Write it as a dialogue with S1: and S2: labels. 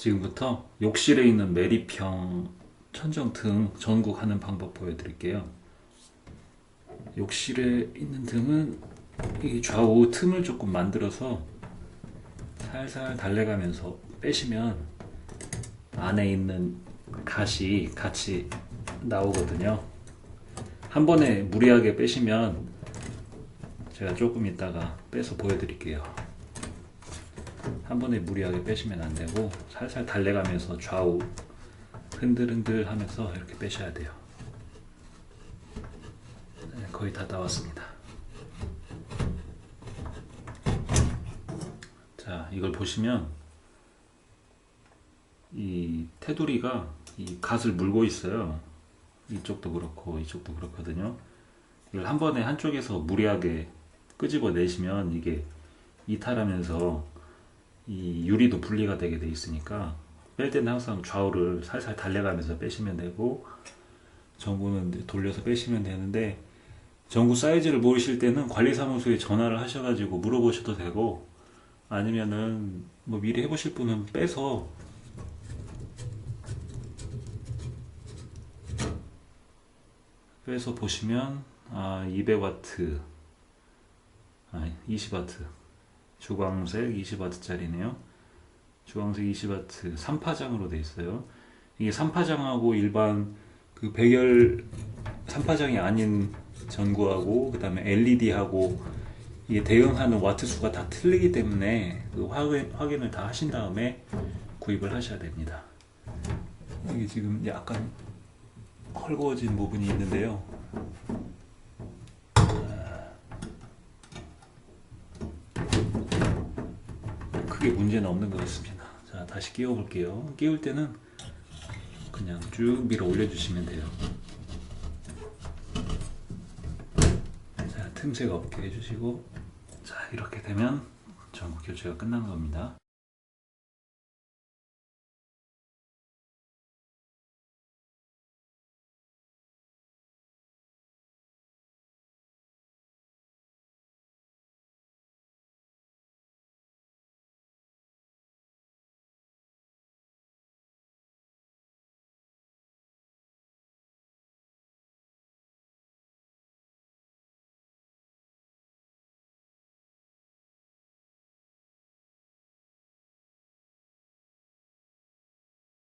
S1: 지금부터 욕실에 있는 매립형 천정등 전국하는 방법 보여드릴게요. 욕실에 있는 등은 이 좌우 틈을 조금 만들어서 살살 달래가면서 빼시면 안에 있는 갓이 같이 나오거든요. 한 번에 무리하게 빼시면 제가 조금 있다가 빼서 보여드릴게요. 한 번에 무리하게 빼시면 안 되고 살살 달래가면서 좌우 흔들흔들 하면서 이렇게 빼셔야 돼요. 네, 거의 다 나왔습니다. 자, 이걸 보시면 이 테두리가 이 갓을 물고 있어요. 이쪽도 그렇고 이쪽도 그렇거든요. 이걸 한 번에 한쪽에서 무리하게 끄집어 내시면 이게 이탈하면서 이 유리도 분리가 되게 돼 있으니까 뺄 때는 항상 좌우를 살살 달래가면서 빼시면 되고 전구는 돌려서 빼시면 되는데 전구 사이즈를 모르실 때는 관리사무소에 전화를 하셔가지고 물어보셔도 되고 아니면은 뭐 미리 해보실 분은 빼서 빼서 보시면 아 200와트 아 20와트 주광색 20와트짜리네요. 주광색 20와트 3파장으로 돼 있어요. 이게 3파장하고 일반 그 백열 3파장이 아닌 전구하고 그 다음에 LED하고 이게 대응하는 와트 수가 다 틀리기 때문에 그 확인, 확인을 다 하신 다음에 구입을 하셔야 됩니다. 이게 지금 약간 헐거워진 부분이 있는데요. 크게 문제는 없는 것 같습니다. 자, 다시 끼워 볼게요. 끼울 때는 그냥 쭉 밀어 올려주시면 돼요. 자, 틈새가 없게 해주시고, 자, 이렇게 되면 전구 교체가 끝난 겁니다.